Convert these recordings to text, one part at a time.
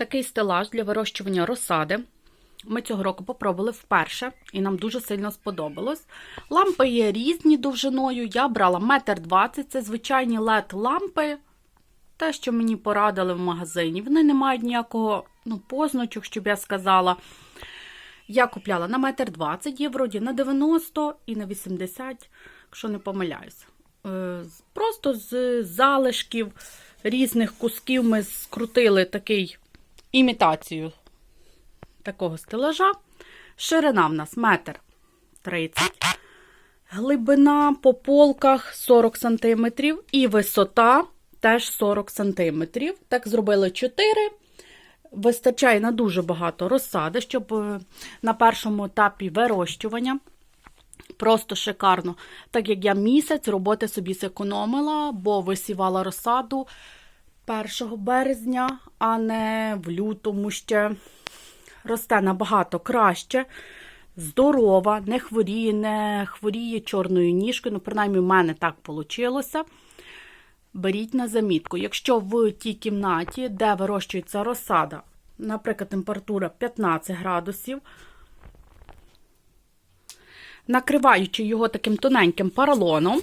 такий стелаж для вирощування розсади. Ми цього року попробували вперше, і нам дуже сильно сподобалось. Лампи є різні довжиною. Я брала метр двадцять, це звичайні led лампи. Те, що мені порадили в магазині. Вони не мають ніякого ну, позначок, щоб я сказала. Я купляла на метр двадцять, є вроді на 90 і на 80, якщо не помиляюся. Е, Просто з залишків різних кусків ми скрутили такий імітацію такого стелажа. Ширина в нас метр 30, глибина по полках 40 см і висота теж 40 см. Так зробили 4. Вистачає на дуже багато розсади, щоб е, на першому етапі вирощування. Просто шикарно. Так як я місяць роботи собі зекономила, бо висівала розсаду 1 березня, а не в лютому ще. Росте набагато краще, здорова, не хворіє, не хворіє чорною ніжкою. Ну, принаймні, в мене так вийшло. Беріть на замітку. Якщо в тій кімнаті, де вирощується розсада, наприклад, температура 15 градусів, накриваючи його таким тоненьким поролоном,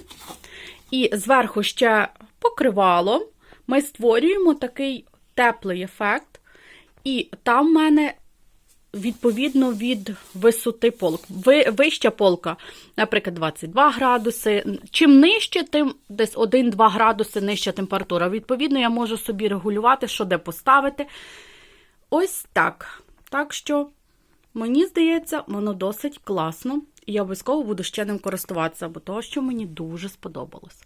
і зверху ще покривало, ми створюємо такий теплий ефект. І там в мене відповідно від висоти полок. Ви- Вища полка, наприклад, 22 градуси. Чим нижче, тим десь 1-2 градуси нижча температура. Відповідно, я можу собі регулювати, що де поставити. Ось так. Так що, мені здається, воно досить класно. І я обов'язково буду ще ним користуватися, бо того, що мені дуже сподобалось.